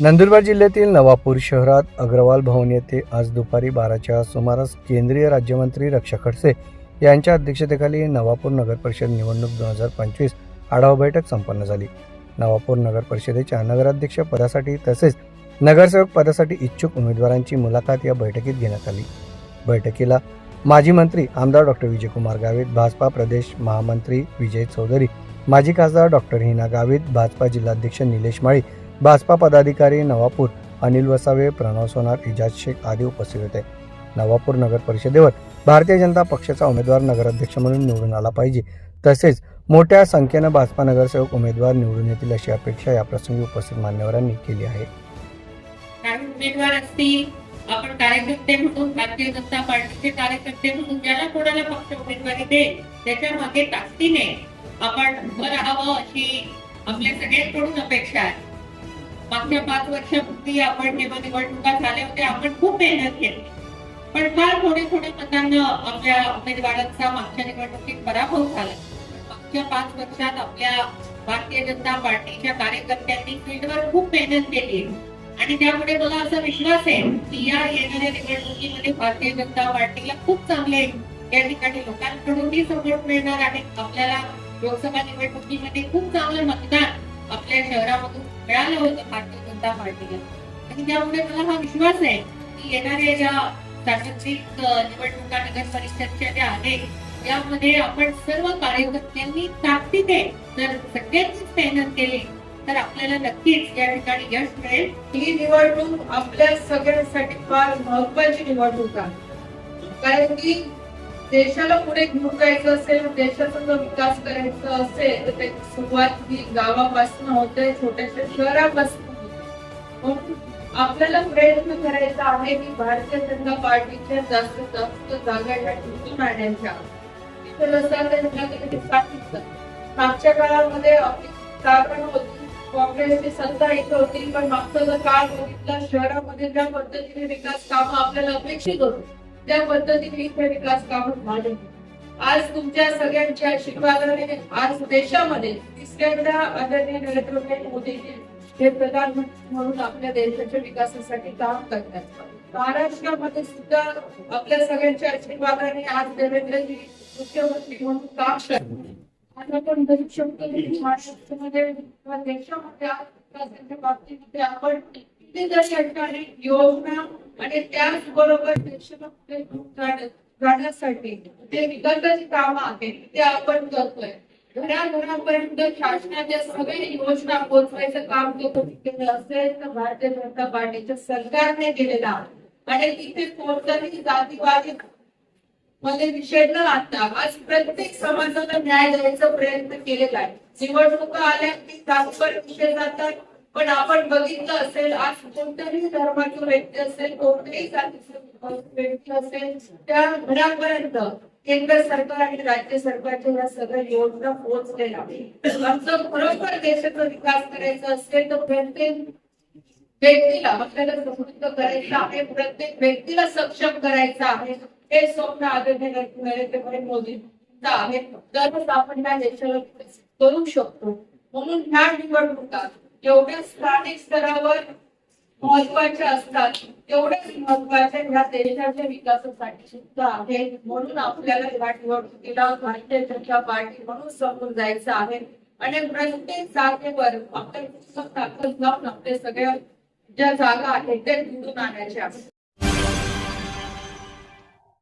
नंदुरबार जिल्ह्यातील नवापूर शहरात अग्रवाल भवन येथे आज दुपारी बाराच्या सुमारास केंद्रीय राज्यमंत्री रक्षा खडसे यांच्या अध्यक्षतेखाली नवापूर नगर परिषद निवडणूक दोन हजार पंचवीस आढावा बैठक संपन्न झाली. नवापूर नगर परिषदेच्या नगराध्यक्ष पदासाठी तसेच नगरसेवक पदासाठी इच्छुक उमेदवारांची मुलाखत या बैठकीत घेण्यात आली. बैठकीला माजी मंत्री आमदार डॉक्टर विजयकुमार गावित भाजपा प्रदेश महामंत्री विजय चौधरी माजी खासदार डॉक्टर हिना गावित भाजपा जिल्हाध्यक्ष निलेश माळी भाजपा पदाधिकारी नवापूर अनिल वसावे प्रणव सोनार इजाज शेख आदी उपस्थित होते. नवापूर नगर परिषदेवर भारतीय जनता पक्षाचा उमेदवार नगराध्यक्ष म्हणून निवडून आला पाहिजे. तसेच मोठ्या संख्येनं भाजपा नगरसेवक उमेदवार निवडून येतील अशी अपेक्षा याप्रसंगी उपस्थित मान्यवरांनी केली आहे. उमेदवार असतील आपण कार्यकर्ते म्हणून भारतीय जनता पार्टीचे कार्यकर्ते म्हणून ज्याला कोणाला पक्ष उमेदवारी देईल त्याच्यामागे ताकदीने आपण उभं राहावं अशी आपल्या सगळ्यांकडून अपेक्षा आहे. मागच्या पाच वर्षापूर्वी आपण जेव्हा निवडणुका झाल्या होत्या. आपण खूप मेहनत केली. पण फार थोडे थोडे मतांना आपल्या उमेदवारांचा मागच्या निवडणुकीत पराभव झाला. मागच्या पाच वर्षात आपल्या भारतीय जनता पार्टीच्या कार्यकर्त्यांनी फील्डवर खूप मेहनत केली. आणि त्यामुळे मला असा विश्वास आहे की या येणाऱ्या निवडणुकीमध्ये भारतीय जनता पार्टीला खूप चांगले या ठिकाणी लोकांकडूनही सपोर्ट मिळणार आहे. आपल्याला लोकसभा निवडणुकीमध्ये खूप चांगलं मतदान आपल्या शहरामधून मिळालं होतं भारतीय जनता पार्टीला आणि त्यामुळे मला हा विश्वास आहे की येणाऱ्या ज्या सार्वत्रिक निवडणुका नगर परिषदच्या ज्या आहेत यामध्ये आपण सर्व कार्यकर्त्यांनी ताकदीने जर सगळ्यांनीच मेहनत केली तर आपल्याला नक्कीच या ठिकाणी यश मिळेल. ही निवडणूक आपल्या सगळ्यांसाठी फार महत्वाची निवडणूक आहे. कारण की देशाला पुढे घेऊन जायचं असेल देशाचा जर विकास करायचा असेल तर त्याची सुरुवात ही गावापासून होते छोट्याशा शहरापासून होते. म्हणून आपल्याला प्रयत्न करायचा आहे की भारतीय जनता पार्टीच्या जास्तीत जास्त जागा या टिकून आणण्याच्या तिथे सांगितलं मागच्या काळामध्ये आपली जागा होती काँग्रेसची सत्ता इथे होती पण मागचा जर काळ बघितला शहरामध्ये ज्या पद्धतीने विकास कामं आपल्याला अपेक्षित होती त्या पद्धतीने इथे विकास कामं झाले. आज तुमच्या सगळ्यांच्या आशीर्वादाने आज देशामध्ये तिसऱ्यांदा आदरणीय नरेंद्र मोदी हे प्रधानमंत्री म्हणून आपल्या देशाच्या विकासासाठी काम करतात. महाराष्ट्रामध्ये सुद्धा आपल्या सगळ्यांच्या आशीर्वादाने आज देवेंद्रजी मुख्यमंत्री म्हणून काम करतात. आज आपण बघू शकतो की महाराष्ट्रामध्ये किंवा देशामध्ये आज विकासाच्या बाबतीमध्ये आपण किती जरी योजना आणि त्याचबरोबर देशाला जाण्यासाठी जे विकासाची कामं आहेत ते आपण करतोय. घराघरापर्यंत शासनाच्या सगळ्या योजना पोहोचवायचं काम जो कोणी केलं असेल तर भारतीय जनता पार्टीच्या सरकारने केलेलं आहे. आणि तिथे कोणताही जातीवादी मध्ये विषय न आणता आज प्रत्येक समाजाला न्याय द्यायचा प्रयत्न केलेला आहे. निवडणुका आल्या की जातीवर विषय जातात पण आपण बघितलं असेल आज कोणत्याही धर्माची व्यक्ती असेल कोणत्याही जातीची व्यक्ती असेल त्या घरापर्यंत केंद्र सरकार आणि राज्य सरकारच्या या सगळ्या योजना पोहोचलेल्या आमचं खरोखर देशाचा विकास करायचा असेल तर प्रत्येक व्यक्तीला आपल्याला समृद्ध करायचं आहे प्रत्येक व्यक्तीला सक्षम करायचं आहे. हे स्वप्न आदरणीय नरेंद्र मोदी आहे. तरच आपण या देशाला करू शकतो. म्हणून ह्या निवडणुका जेवढ्या स्थानिक स्तरावर महत्त्वाचे असतात तेवढेच महत्त्वाचे ह्या देशाच्या विकासासाठी सुद्धा आहे म्हणून आपल्याला ह्या निवडणुकीला भारतीय जनता पार्टी म्हणून समोर जायचं आहे. आणि प्रत्येक जागेवर आपण ताकद लावून आपले सगळ्या ज्या जागा आहेत ते निवडून आणायच्या आहेत.